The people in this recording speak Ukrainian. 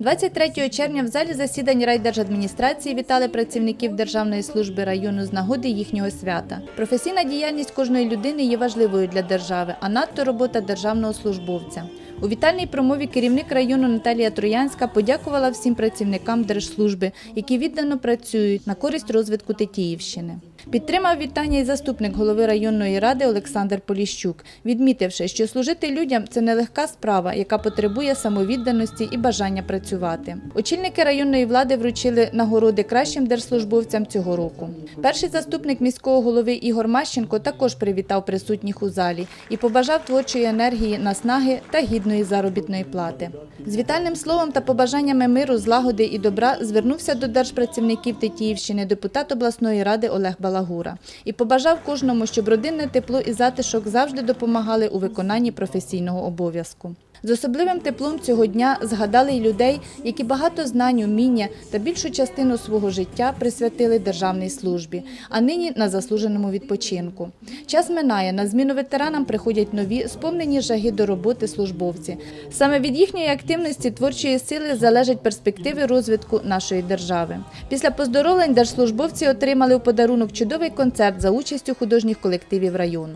23 червня в залі засідань райдержадміністрації вітали працівників Державної служби району з нагоди їхнього свята. Професійна діяльність кожної людини є важливою для держави, а надто робота державного службовця. У вітальній промові керівник району Наталія Троянська подякувала всім працівникам держслужби, які віддано працюють на користь розвитку Тетіївщини. Підтримав вітання і заступник голови районної ради Олександр Поліщук, відмітивши, що служити людям це нелегка справа, яка потребує самовідданості і бажання працювати. Очільники районної влади вручили нагороди кращим держслужбовцям цього року. Перший заступник міського голови Ігор Мащенко також привітав присутніх у залі і побажав творчої енергії, наснаги та гідної заробітної плати. З вітальним словом та побажаннями миру, злагоди і добра звернувся до держпрацівників Тетіївщини депутат обласної ради Олег Балагура і побажав кожному, щоб родинне тепло і затишок завжди допомагали у виконанні професійного обов'язку. З особливим теплом цього дня згадали й людей, які багато знань, уміння та більшу частину свого життя присвятили державній службі, а нині на заслуженому відпочинку. Час минає, на зміну ветеранам приходять нові, сповнені жаги до роботи службовці. Саме від їхньої активності творчої сили залежать перспективи розвитку нашої держави. Після поздоровлень держслужбовці отримали у подарунок чудовий концерт за участю художніх колективів району.